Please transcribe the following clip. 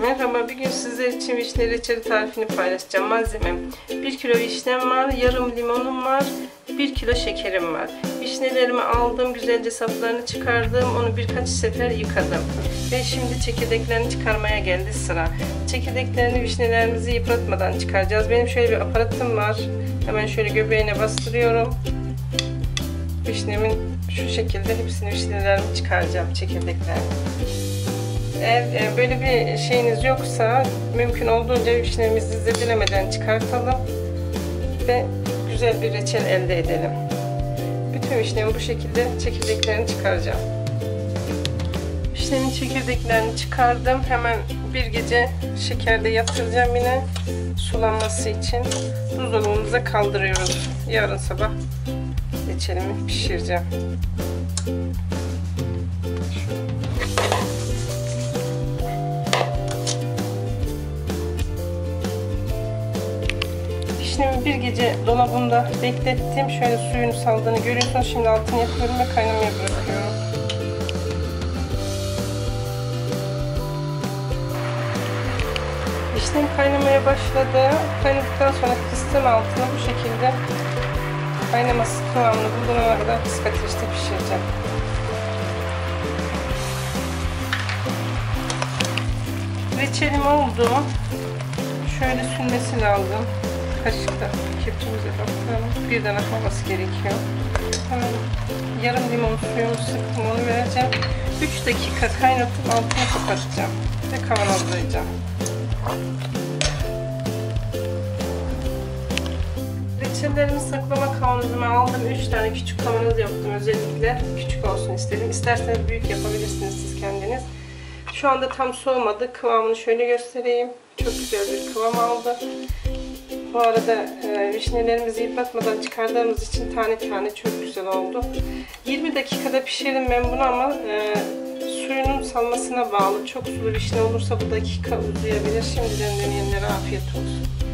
Merhaba, bir gün sizler için vişne reçeli tarifini paylaşacağım. Malzemem 1 kilo vişnem var, yarım limonum var, 1 kilo şekerim var. Vişnelerimi aldım, güzelce saplarını çıkardım, onu birkaç sefer yıkadım. Ve şimdi çekirdeklerini çıkarmaya geldi sıra. Çekirdeklerini vişnelerimizi yıpratmadan çıkaracağız. Benim şöyle bir aparatım var. Hemen şöyle göbeğine bastırıyorum. Vişnemin şu şekilde hepsini vişnelerimi çıkaracağım çekirdeklerini. Eğer e, böyle bir şeyiniz yoksa mümkün olduğunca vişnemizi zedelemeden çıkartalım ve güzel bir reçel elde edelim. Bütün vişnemi bu şekilde çekirdeklerini çıkaracağım. Vişnemin çekirdeklerini çıkardım. Hemen bir gece şekerde yatıracağım yine sulanması için. Buzdolabımıza kaldırıyoruz. Yarın sabah reçelimi pişireceğim. Vişnemi bir gece dolabımda beklettim. Şöyle suyunu saldığını görüyorsunuz. Şimdi altını yapıyorum ve kaynamaya bırakıyorum. Vişnem kaynamaya başladı. Kaynadıktan sonra kıstım altını bu şekilde kaynaması kıvamını bulana kadar kısık ateşte pişireceğim. Reçelim oldu. Şöyle sünmesi lazım. Kaşıkta kepçemize bakalım. Birden akmaması gerekiyor. Yarım limon suyumu sıktım onu vereceğim. 3 dakika kaynatıp altını kapatacağım. Ve kavanozlayacağım. Reçellerimi saklama kavanozuma aldım. 3 tane küçük kavanoz yaptım özellikle. Küçük olsun istedim. İsterseniz büyük yapabilirsiniz siz kendiniz. Şu anda tam soğumadı. Kıvamını şöyle göstereyim. Çok güzel bir kıvam aldı. Bu arada e, vişnelerimizi yıpratmadan çıkardığımız için tane tane çok güzel oldu. 20 dakikada pişirdim ben bunu ama e, suyunun salmasına bağlı. Çok sulu vişne olursa bu dakika uzayabilir. Şimdiden deneyenlere afiyet olsun.